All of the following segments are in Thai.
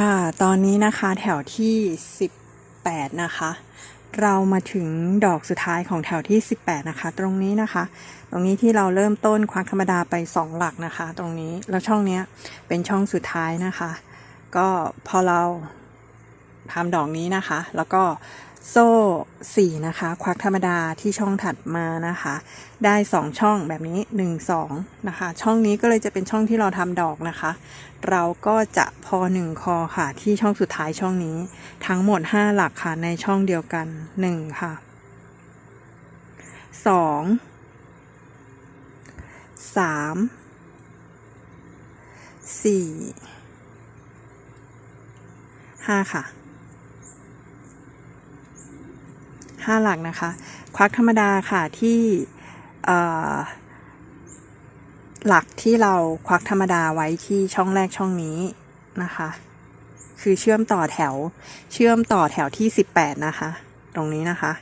ค่ะ ตอนนี้นะคะแถวที่ 18 นะคะ เรามาถึงดอกสุดท้ายของแถวที่ 18 นะคะ ตรงนี้นะคะ ตรงนี้ที่เราเริ่มต้นควักธรรมดาไป 2 หลักนะคะ ตรงนี้แล้วช่องเนี้ยเป็นช่องสุดท้ายนะคะ ก็พอเราทำดอกนี้นะคะ แล้วก็โซ่สี่นะคะ ควักธรรมดาที่ช่องถัดมานะคะ ได้สองช่องแบบนี้หนึ่งสองนะคะ ช่องนี้ก็เลยจะเป็นช่องที่เราทำดอกนะคะ เราก็จะพอหนึ่งคอค่ะ ที่ช่องสุดท้ายช่องนี้ ทั้งหมดห้าหลักค่ะในช่องเดียวกันหนึ่งค่ะสองสามสี่ห้าค่ะห้าหลักนะคะ ควักธรรมดาค่ะที่อ่อ หลักที่เราควักธรรมดาไว้ที่ช่องแรกช่องนี้นะคะ คือเชื่อมต่อแถว เชื่อมต่อแถวที่สิบแปดนะคะ ตรงนี้นะคะ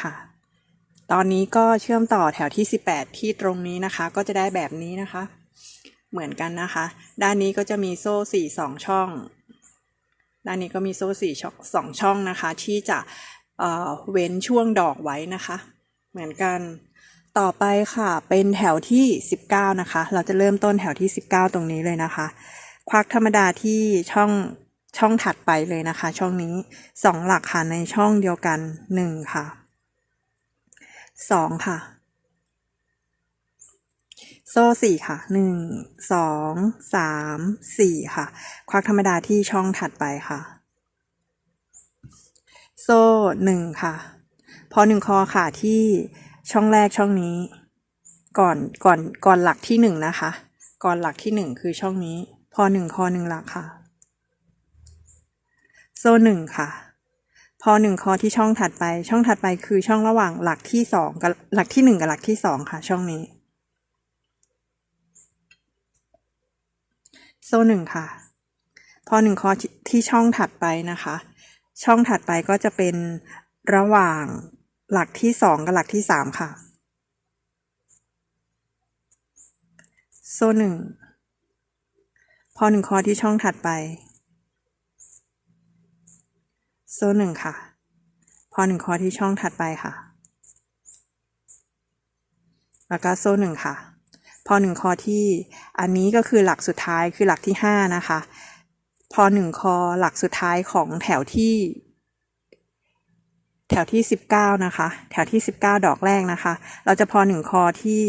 ค่ะ ตอนนี้ก็เชื่อมต่อแถวที่ 18 ที่ตรงนี้นะคะ ก็จะได้แบบนี้นะคะ เหมือนกันนะคะ ด้านนี้ก็จะมีโซ่สี่สองช่องด้านนี้ก็มีโซ่สี่ช่องสองช่องนะคะ ที่จะ เว้นช่วงดอกไว้นะคะ เหมือนกัน ต่อไปค่ะเป็นแถวที่ 19 นะคะ เราจะเริ่มต้นแถวที่ 19 ตรงนี้เลยนะคะ ควักธรรมดาที่ช่องช่องถัดไปเลยนะคะ ช่องนี้สองหลักค่ะในช่องเดียวกันหนึ่งค่ะสองค่ะ โซ่สี่ค่ะหนึ่งสองสามสี่ค่ะ ควักธรรมดาที่ช่องถัดไปค่ะ โซ่หนึ่งค่ะ พอหนึ่งคอค่ะที่ช่องแรกช่องนี้ ก่อนก่อนก่อนหลักที่หนึ่งนะคะ ก่อนหลักที่หนึ่งคือช่องนี้ พอหนึ่งคอหนึ่งหลักค่ะ โซ่หนึ่งค่ะ พอหนึ่งคอที่ช่องถัดไป ช่องถัดไปคือช่องระหว่างหลักที่สองกับหลักที่หนึ่งกับหลักที่สองค่ะ ช่องนี้ โซ่หนึ่งค่ะ พอหนึ่งคอที่ช่องถัดไปนะคะ ช่องถัดไปก็จะเป็นระหว่างหลักที่สองกับหลักที่สามค่ะ โซ่หนึ่งพอหนึ่งคอที่ช่องถัดไป โซ่หนึ่งค่ะ พอหนึ่งคอที่ช่องถัดไปค่ะ แล้วก็โซ่หนึ่งค่ะ พอหนึ่งคอที่อันนี้ก็คือหลักสุดท้ายคือหลักที่ห้านะคะ พอหนึ่งคอหลักสุดท้ายของแถวที่ แถวที่สิบเก้านะคะ แถวที่สิบเก้าดอกแรกนะคะ เราจะพอหนึ่งคอที่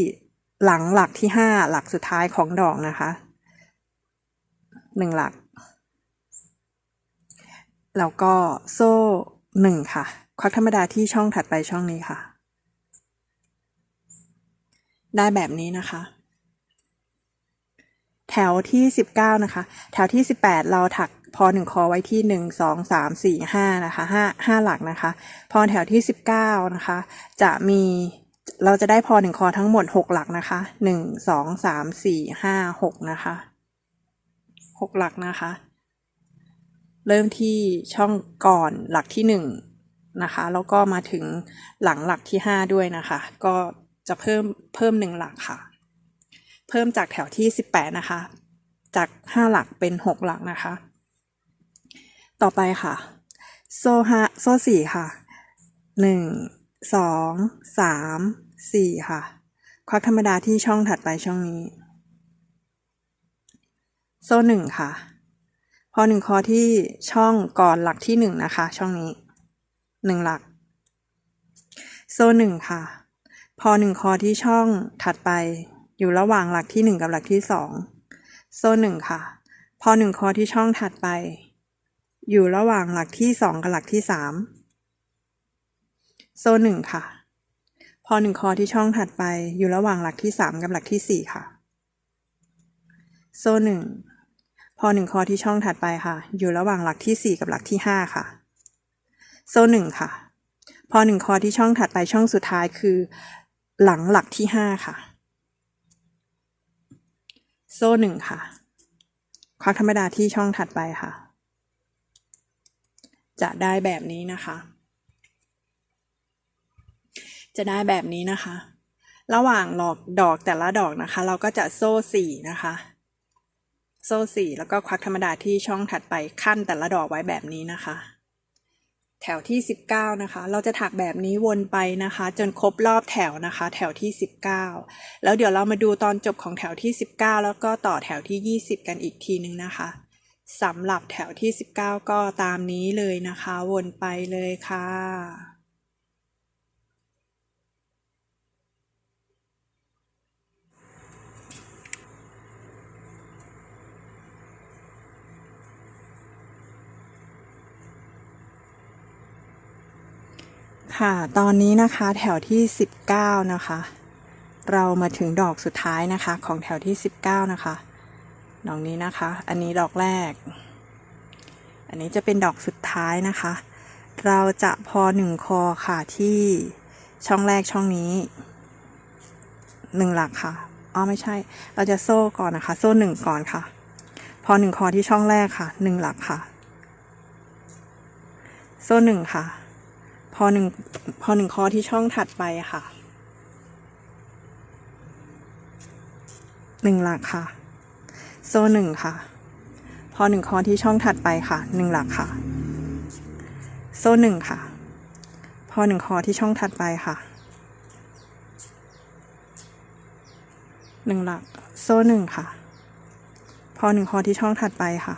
หลังหลักที่ห้าหลักสุดท้ายของดอกนะคะหนึ่งหลัก แล้วก็โซ่หนึ่งค่ะ ควักธรรมดาที่ช่องถัดไปช่องนี้ค่ะ ได้แบบนี้นะคะ แถวที่สิบเก้านะคะ แถวที่สิบแปดเราถักพอหนึ่งคอไว้ที่หนึ่งสองสามสี่ห้านะคะห้าห้าหลักนะคะ พอแถวที่สิบเก้านะคะ จะมีเราจะได้พอหนึ่งคอทั้งหมดหกหลักนะคะหนึ่งสองสามสี่ห้าหกนะคะหกหลักนะคะ เริ่มที่ช่องก่อนหลักที่หนึ่งนะคะ แล้วก็มาถึงหลังหลักที่ห้าด้วยนะคะ ก็จะเพิ่มเพิ่มหนึ่งหลักค่ะ เพิ่มจากแถวที่สิบแปดนะคะ จากห้าหลักเป็นหกหลักนะคะ ต่อไปค่ะ โซ่ห้าโซ่สี่ค่ะหนึ่งสองสามสี่ค่ะ ควักธรรมดาที่ช่องถัดไปช่องนี้ โซ่หนึ่งค่ะ พอหนึ่งคอที่ช่องก่อนหลักที่หนึ่งนะคะ ช่องนี้หนึ่งหลัก โซ่หนึ่งค่ะ พอหนึ่งคอที่ช่องถัดไป อยู่ระหว่างหลักที่หนึ่งกับหลักที่สองโซ่หนึ่งค่ะ พอหนึ่งคอที่ช่องถัดไป อยู่ระหว่างหลักที่สองกับหลักที่สามโซ่หนึ่งค่ะ พอหนึ่งคอที่ช่องถัดไป อยู่ระหว่างหลักที่สามกับหลักที่สี่ค่ะ โซ่หนึ่งพอหนึ่งคอที่ช่องถัดไปค่ะ อยู่ระหว่างหลักที่สี่กับหลักที่ห้าค่ะ โซ่หนึ่งค่ะ พอหนึ่งคอที่ช่องถัดไปช่องสุดท้ายคือ หลังหลักที่ห้าค่ะ โซ่หนึ่งค่ะ ควักธรรมดาที่ช่องถัดไปค่ะ จะได้แบบนี้นะคะ จะได้แบบนี้นะคะ ระหว่างหลอกดอกแต่ละดอกนะคะ เราก็จะโซ่สี่นะคะ โซ่สี่แล้วก็ควักธรรมดาที่ช่องถัดไปขั้นแต่ละดอกไว้แบบนี้นะคะ แถวที่ 19 นะคะ เราจะถักแบบนี้วนไปนะคะ จนครบรอบแถวนะคะ แถวที่ 19 แล้วเดี๋ยวเรามาดูตอนจบของแถวที่ 19 แล้วก็ต่อแถวที่ 20 กันอีกทีนึงนะคะสำหรับแถวที่ 19 ก็ตามนี้เลยนะคะ วนไปเลยค่ะ ค่ะ ตอนนี้นะคะแถวที่ 19 นะคะ เรามาถึงดอกสุดท้ายนะคะ ของแถวที่ 19 นะคะ ดอกนี้นะคะ อันนี้ดอกแรก อันนี้จะเป็นดอกสุดท้ายนะคะ เราจะพอหนึ่งคอค่ะที่ช่องแรกช่องนี้หนึ่งหลักค่ะอ๋อไม่ใช่ เราจะโซ่ก่อนนะคะ โซ่หนึ่งก่อนค่ะ พอหนึ่งคอที่ช่องแรกค่ะหนึ่งหลักค่ะ โซ่หนึ่งค่ะ อหนึ่งพอหนึ่งคอที่ช่องถัดไปค่ะหนึ่งหลักค่ะ โซ่หนึ่งค่ะ พอหนึ่งคอที่ช่องถัดไปค่ะหนึ่งหลักค่ะ โซ่หนึ่งค่ะ พอหนึ่งคอที่ช่องถัดไปค่ะหนึ่งหลัก โซ่หนึ่งค่ะ พอหนึ่งคอที่ช่องถัดไปค่ะ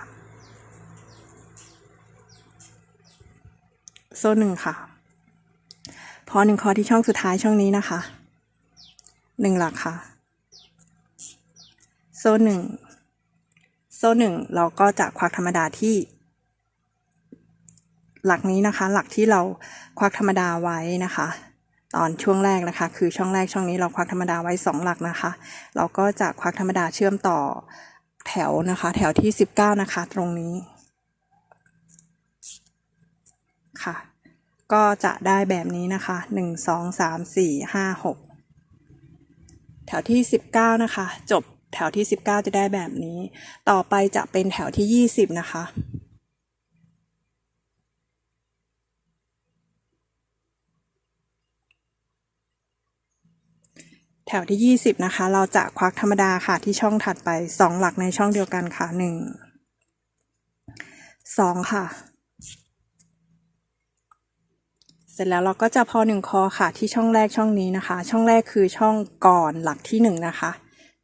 โซ่หนึ่งค่ะ พอหนึ่งคอที่ช่องสุดท้ายช่องนี้นะคะหนึ่งหลักค่ะ โซ่หนึ่งโซ่หนึ่งเราก็จะควักธรรมดาที่ หลักนี้นะคะ หลักที่เราควักธรรมดาไว้นะคะ ตอนช่วงแรกนะคะ คือช่องแรกช่องนี้เราควักธรรมดาไว้สองหลักนะคะ เราก็จะควักธรรมดาเชื่อมต่อแถวนะคะ แถวที่สิบเก้านะคะ ตรงนี้ค่ะ ก็จะได้แบบนี้นะคะหนึ่งสองสามสี่ห้าหกแถวที่สิบเก้านะคะ จบแถวที่สิบเก้าจะได้แบบนี้ ต่อไปจะเป็นแถวที่ยี่สิบนะคะ แถวที่ยี่สิบนะคะ เราจะควักธรรมดาค่ะที่ช่องถัดไปสองหลักในช่องเดียวกันค่ะหนึ่งสองค่ะ เส ร็จแล้วเราก็จะพอหนึ่งคอค่ะที่ช่องแรกช่องนี้นะคะ ช่องแรกคือช่องก่อนหลักที่หนึ่งนะคะ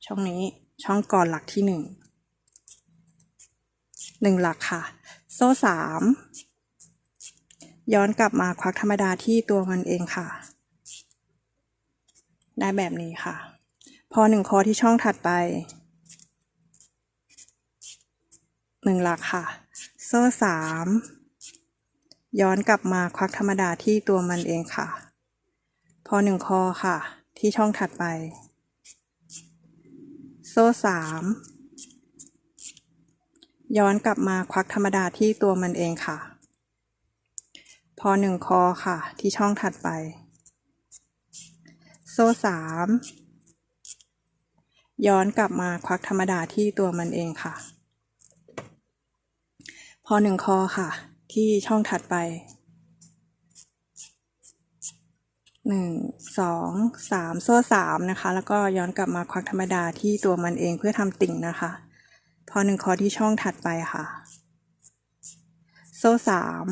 ช่องนี้ช่องก่อนหลักที่หนึ่งหนึ่งหลักค่ะ โซ่สามย้อนกลับมาควักธรรมดาที่ตัวมันเองค่ะ ได้แบบนี้ค่ะ พอหนึ่งคอที่ช่องถัดไปหนึ่งหลักค่ะ โซ่สาม ย้อนกลับมาควักธรรมดาที่ตัวมันเองค่ะ พอหนึ่งคอค่ะ ที่ช่องถัดไป โซ่สามย้อนกลับมาควักธรรมดาที่ตัวมันเองค่ะ พอหนึ่งคอค่ะ ที่ช่องถัดไป โซ่สามย้อนกลับมาควักธรรมดาที่ตัวมันเองค่ะ พอหนึ่งคอค่ะ ที่ช่องถัดไปหนึ่งสองสามโซ่สามนะคะ แล้วก็ย้อนกลับมาควักธรรมดาที่ตัวมันเองเพื่อทำติ่งนะคะ พอหนึ่งคอที่ช่องถัดไปค่ะ โซ่สาม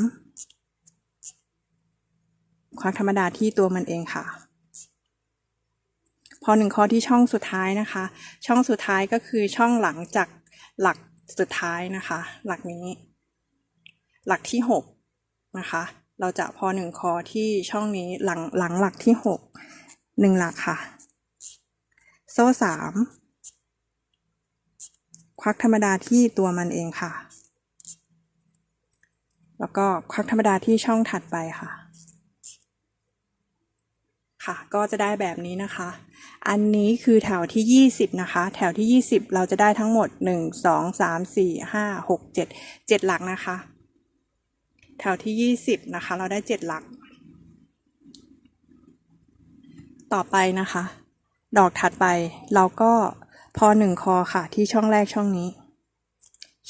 ควักธรรมดาที่ตัวมันเองค่ะพอหนึ่งคอที่ช่องสุดท้ายนะคะ ช่องสุดท้ายก็คือช่องหลังจากหลักสุดท้ายนะคะ หลักนี้ หลักที่หกนะคะ เราจะพอหนึ่งคอที่ช่องนี้หลังหลังหลักที่หกหนึ่งหลักค่ะ โซ่สามควักธรรมดาที่ตัวมันเองค่ะ แล้วก็ควักธรรมดาที่ช่องถัดไปค่ะค่ะก็จะได้แบบนี้นะคะ อันนี้คือแถวที่ 20 นะคะ แถวที่ 20 เราจะได้ทั้งหมด 1 2 3 4 5 6 7 7 หลักนะคะ แถวที่ 20 นะคะ เราได้ 7 หลัก ต่อไปนะคะ ดอกถัดไปเราก็พอหนึ่งคอค่ะ ที่ช่องแรกช่องนี้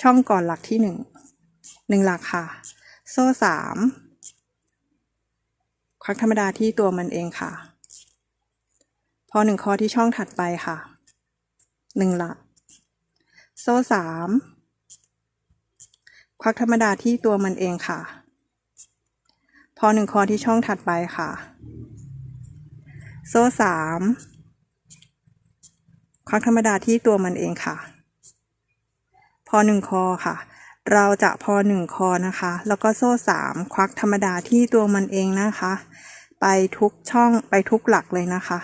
ช่องก่อนหลักที่หนึ่งหนึ่งหลักค่ะ โซ่สามควักธรรมดาที่ตัวมันเองค่ะ พอหนึ่งคอที่ช่องถัดไปค่ะหนึ่งหลัก โซ่สาม ควักธรรมดาที่ตัวมันเองค่ะ พอหนึ่งคอที่ช่องถัดไปค่ะ โซ่สามควักธรรมดาที่ตัวมันเองค่ะ พอหนึ่งคอค่ะ เราจะพอหนึ่งคอนะคะ แล้วก็โซ่สามควักธรรมดาที่ตัวมันเองนะคะ ไปทุกช่องไปทุกหลักเลยนะคะ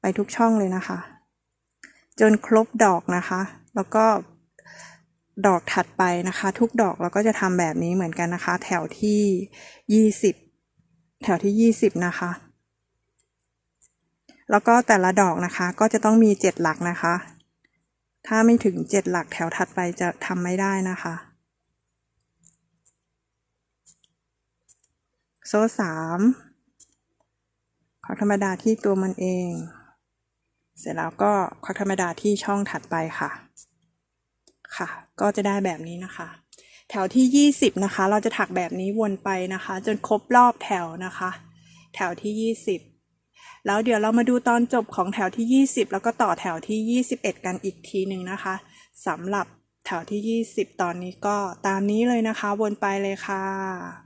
ไปทุกช่องเลยนะคะ จนครบดอกนะคะ แล้วก็ ดอกถัดไปนะคะ ทุกดอกเราก็จะทำแบบนี้เหมือนกันนะคะ แถวที่ยี่สิบแถวที่ยี่สิบนะคะ แล้วก็แต่ละดอกนะคะ ก็จะต้องมีเจ็ดหลักนะคะ ถ้าไม่ถึงเจ็ดหลักแถวถัดไปจะทำไม่ได้นะคะโซ่สามควักธรรมดาที่ตัวมันเอง เสร็จแล้วก็ควักธรรมดาที่ช่องถัดไปค่ะ ค่ะ ก็จะได้แบบนี้นะคะ แถวที่ยี่สิบนะคะ เราจะถักแบบนี้วนไปนะคะ จนครบรอบแถวนะคะ แถวที่ยี่สิบแล้วเดี๋ยวเรามาดูตอนจบของแถวที่ยี่สิบแล้วก็ต่อแถวที่ยี่สิบเอ็ดกันอีกทีหนึ่งนะคะสำหรับแถวที่ยี่สิบตอนนี้ก็ตามนี้เลยนะคะ วนไปเลยค่ะ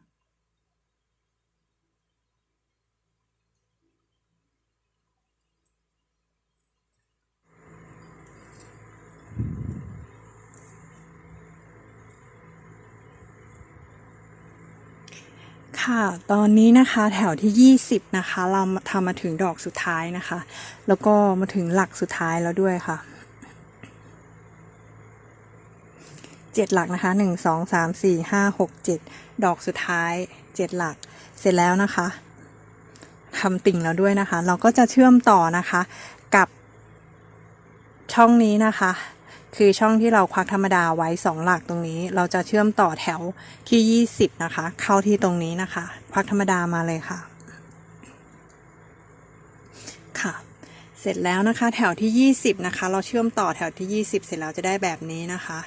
ค่ะ ตอนนี้นะคะแถวที่ 20 นะคะ เราทำมาถึงดอกสุดท้ายนะคะ แล้วก็มาถึงหลักสุดท้ายแล้วด้วยค่ะเจ็ดหลักนะคะหนึ่งสองสามสี่ห้าหกเจ็ดดอกสุดท้ายเจ็ดหลัก เสร็จแล้วนะคะทำติ่งแล้วด้วยนะคะ เราก็จะเชื่อมต่อนะคะกับช่องนี้นะคะ คือช่องที่เราควักธรรมดาไว้สองหลักตรงนี้ เราจะเชื่อมต่อแถวที่ยี่สิบนะคะ เข้าที่ตรงนี้นะคะ ควักธรรมดามาเลยค่ะ ค่ะ เสร็จแล้วนะคะ แถวที่ยี่สิบนะคะ เราเชื่อมต่อแถวที่ยี่สิบเสร็จแล้วจะได้แบบนี้นะคะ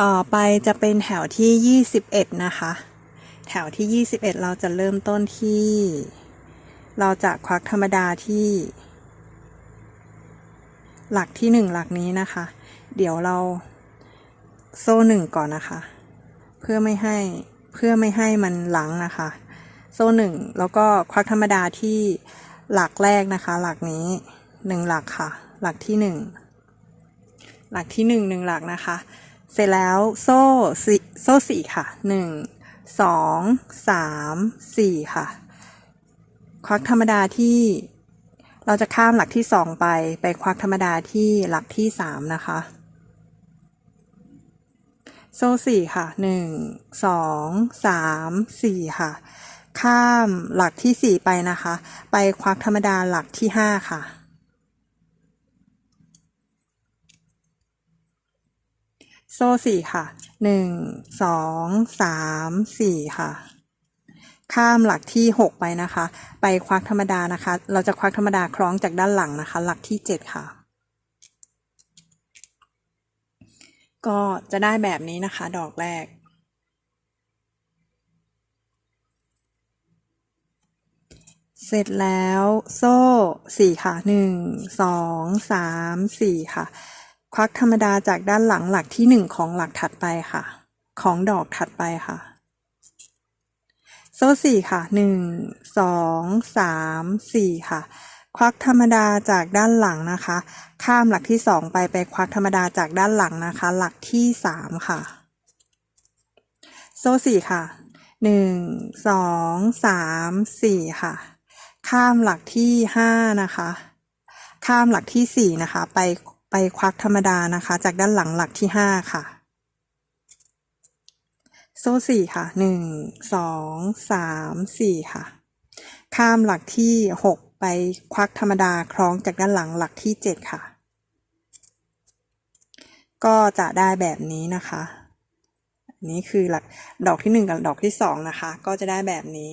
ต่อไปจะเป็นแถวที่ 21 นะคะ แถวที่ 21 เราจะเริ่มต้นที่ เราจะควักธรรมดาที่ หลักที่1หลักนี้นะคะ เดี๋ยวเราโซ่หนึ่งก่อนนะคะ เพื่อไม่ให้เพื่อไม่ให้มันหลังนะคะ โซ่หนึ่งแล้วก็ควักธรรมดาที่หลักแรกนะคะ หลักนี้หนึ่งหลักค่ะ หลักที่หนึ่งหลักที่หนึ่งหนึ่งหลักนะคะ เสร็จแล้วโซ่สี่โซ่สี่ค่ะหนึ่งสองสามสี่ค่ะ ควักธรรมดาที่เราจะข้ามหลักที่สองไป ไปควักธรรมดาที่หลักที่สามนะคะ โซ่สี่ค่ะหนึ่งสองสามสี่ค่ะ ข้ามหลักที่สี่ไปนะคะ ไปควักธรรมดาหลักที่ห้าค่ะโซ่สี่ค่ะหนึ่งสองสามสี่ค่ะ ข้ามหลักที่หกไปนะคะ ไปควักธรรมดานะคะ เราจะควักธรรมดาคล้องจากด้านหลังนะคะ หลักที่เจ็ดค่ะ ก็จะได้แบบนี้นะคะ ดอกแรก เสร็จแล้วโซ่สี่ค่ะหนึ่งสองสามสี่ค่ะ ควักธรรมดาจากด้านหลังหลักที่หนึ่งของหลักถัดไปค่ะ ของดอกถัดไปค่ะ โซ่สี่ค่ะหนึ่งสองสามสี่ค่ะ ควักธรรมดาจากด้านหลังนะคะ ข้ามหลักที่สองไปไปควักธรรมดาจากด้านหลังนะคะ หลักที่สามค่ะ โซ่สี่ค่ะหนึ่งสองสามสี่ค่ะ ข้ามหลักที่ห้านะคะ ข้ามหลักที่สี่นะคะ ไปไปควักธรรมดานะคะ จากด้านหลังหลักที่ห้าค่ะ โซ่สี่ค่ะหนึ่งสองสามสี่ค่ะ ข้ามหลักที่หกไปควักธรรมดาคล้องจากด้านหลังหลักที่เจ็ดค่ะ ก็จะได้แบบนี้นะคะอันนี้คือหลักดอกที่หนึ่งกับดอกที่สองนะคะ ก็จะได้แบบนี้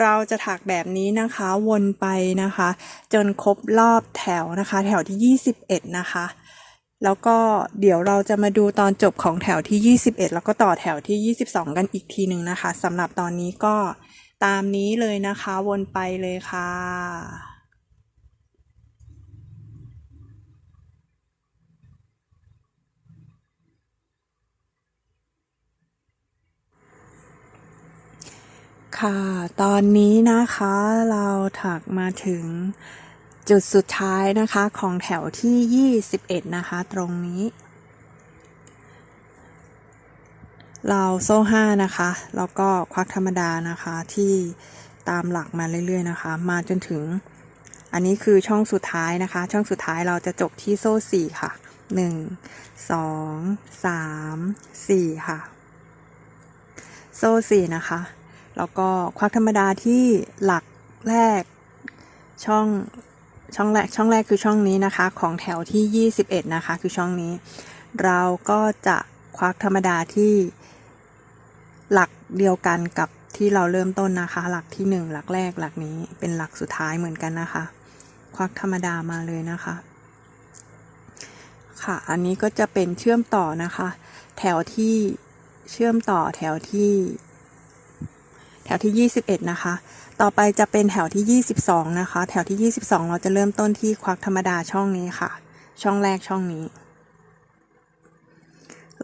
เราจะถักแบบนี้นะคะวนไปนะคะ จนครบรอบแถวนะคะ แถวที่ 21 นะคะ แล้วก็เดี๋ยวเราจะมาดูตอนจบของแถวที่ 21 แล้วก็ต่อแถวที่ 22 กันอีกทีหนึ่งนะคะสำหรับตอนนี้ก็ตามนี้เลยนะคะวนไปเลยค่ะค่ะ ตอนนี้นะคะเราถักมาถึง จุดสุดท้ายนะคะของแถวที่ 21 นะคะ ตรงนี้ เราโซ่ห้านะคะ แล้วก็ควักธรรมดานะคะที่ตามหลักมาเรื่อยๆนะคะ มาจนถึง อันนี้คือช่องสุดท้ายนะคะ ช่องสุดท้ายเราจะจบที่โซ่สี่ค่ะหนึ่งสองสามสี่ค่ะ โซ่สี่นะคะ แล้วก็ควักธรรมดาที่หลักแรกช่อง ช่องแรกช่องแรกคือช่องนี้นะคะ ของแถวที่ 21 นะคะ คือช่องนี้ เราก็จะควักธรรมดาที่หลักเดียวกันกับที่เราเริ่มต้นนะคะ หลักที่หนึ่งหลักแรกหลักนี้เป็นหลักสุดท้ายเหมือนกันนะคะ ควักธรรมดามาเลยนะคะ ค่ะ อันนี้ก็จะเป็นเชื่อมต่อนะคะ แถวที่เชื่อมต่อแถวที่ แถวที่ 21 นะคะ ต่อไปจะเป็นแถวที่ 22 นะคะ แถวที่ 22 เราจะเริ่มต้นที่ควักธรรมดาช่องนี้ค่ะ ช่องแรกช่องนี้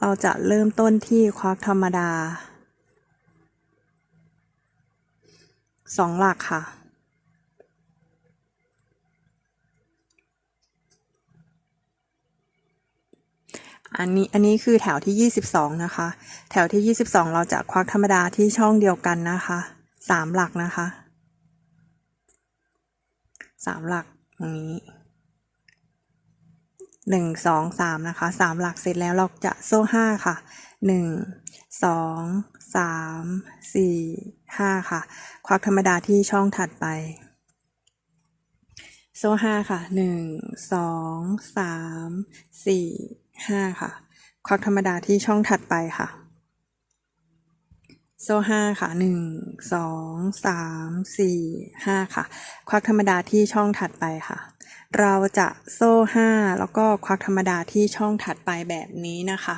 เราจะเริ่มต้นที่ควักธรรมดาสองหลักค่ะ อันนี้อันนี้คือแถวที่ 22 นะคะ แถวที่ 22 เราจะควักธรรมดาที่ช่องเดียวกันนะคะสามหลักนะคะสามหลักตรงนี้หนึ่งสองสามนะคะสามหลักเสร็จแล้วเราจะโซ่ห้าค่ะหนึ่งสองสามสี่ห้าค่ะ ควักธรรมดาที่ช่องถัดไป โซ่ห้าค่ะหนึ่งสองสามสี่ ห้าค่ะ ควักธรรมดาที่ช่องถัดไปค่ะ โซ่ห้าค่ะหนึ่งสองสามสี่ห้าค่ะ ควักธรรมดาที่ช่องถัดไปค่ะ เราจะโซ่ห้าแล้วก็ควักธรรมดาที่ช่องถัดไปแบบนี้นะคะ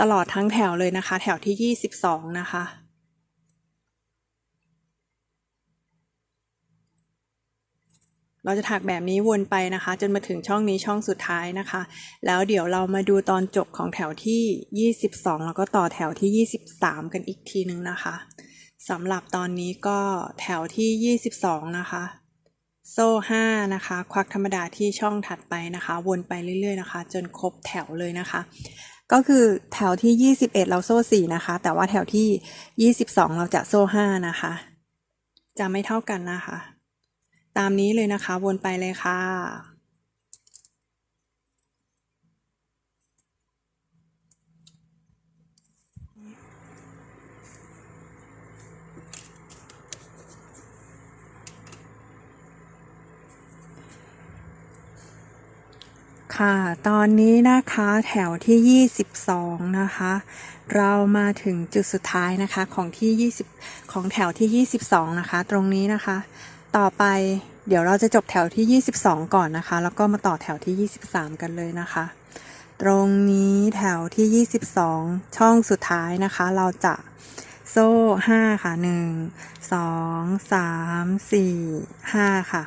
ตลอดทั้งแถวเลยนะคะ แถวที่ยี่สิบสองนะคะ เราจะถักแบบนี้วนไปนะคะ จนมาถึงช่องนี้ช่องสุดท้ายนะคะ แล้วเดี๋ยวเรามาดูตอนจบของแถวที่ 22 แล้วก็ต่อแถวที่ 23 กันอีกทีนึงนะคะสำหรับตอนนี้ก็แถวที่ 22 นะคะ โซ่ 5 นะคะ ควักธรรมดาที่ช่องถัดไปนะคะ วนไปเรื่อยๆนะคะ จนครบแถวเลยนะคะ ก็คือแถวที่ 21 เราโซ่ 4 นะคะ แต่ว่าแถวที่ 22 เราจะโซ่ 5 นะคะ จะไม่เท่ากันนะคะ ตามนี้เลยนะคะวนไปเลยค่ะ ค่ะ ตอนนี้นะคะแถวที่ 22 นะคะเรามาถึงจุดสุดท้ายนะคะของที่ 20 ของแถวที่ 22 นะคะ ตรงนี้นะคะ ต่อไปเดี๋ยวเราจะจบแถวที่ 22 ก่อนนะคะ แล้วก็มาต่อแถวที่ 23 กันเลยนะคะ ตรงนี้แถวที่ 22 ช่องสุดท้ายนะคะ เราจะโซ่ 5 ค่ะ 1 2 3 4 5 ค่ะ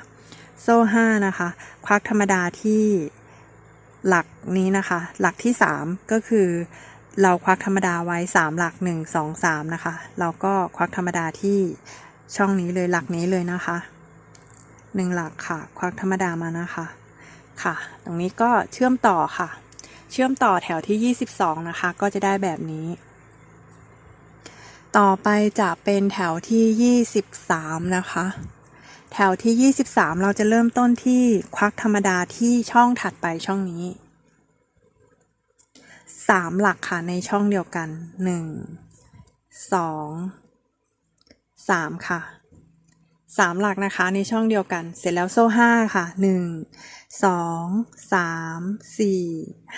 โซ่ 5 นะคะ ควักธรรมดาที่หลักนี้นะคะ หลักที่ 3 ก็คือเราควักธรรมดาไว้ 3 หลัก 1 2 3 นะคะ เราก็ควักธรรมดาที่ ช่องนี้เลยหลักนี้เลยนะคะหนึ่งหลักค่ะ ควักธรรมดามานะคะค่ะ ตรงนี้ก็เชื่อมต่อค่ะ เชื่อมต่อแถวที่ 22 นะคะ ก็จะได้แบบนี้ ต่อไปจะเป็นแถวที่ 23 นะคะ แถวที่ 23 เราจะเริ่มต้นที่ควักธรรมดาที่ช่องถัดไปช่องนี้สามหลักค่ะในช่องเดียวกันหนึ่ งสามค่ะสามหลักนะคะในช่องเดียวกัน เสร็จแล้วโซ่ห้าค่ะหนึ่งสองสามสี่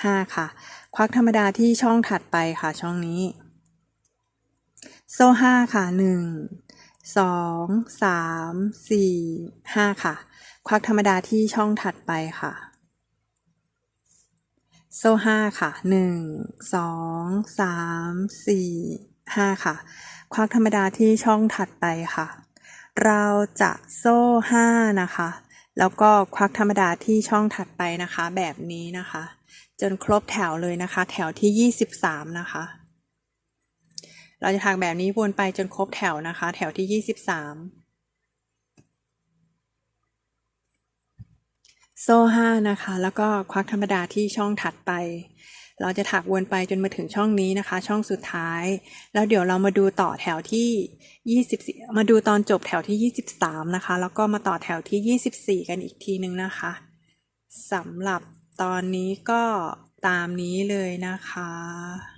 ห้าค่ะ ควักธรรมดาที่ช่องถัดไปค่ะช่องนี้ โซ่ห้าค่ะหนึ่งสองสามสี่ห้าค่ะ ควักธรรมดาที่ช่องถัดไปค่ะ โซ่ห้าค่ะหนึ่งส องสามสี่ห้าค่ะ ควักธรรมดาที่ช่องถัดไปค่ะ เราจะโซ่ห้านะคะ แล้วก็ควักธรรมดาที่ช่องถัดไปนะคะ แบบนี้นะคะ จนครบแถวเลยนะคะ แถวที่ยี่สิบสามนะคะ เราจะถักแบบนี้วนไปจนครบแถวนะคะ แถวที่ยี่สิบสามโซ่ห้านะคะ แล้วก็ควักธรรมดาที่ช่องถัดไป เราจะถักวนไปจนมาถึงช่องนี้นะคะ ช่องสุดท้าย แล้วเดี๋ยวเรามาดูต่อแถวที่ยี่สิบมาดูตอนจบแถวที่ยี่สิบสามนะคะ แล้วก็มาต่อแถวที่ยี่สิบสี่กันอีกทีนึงนะคะสำหรับตอนนี้ก็ตามนี้เลยนะคะ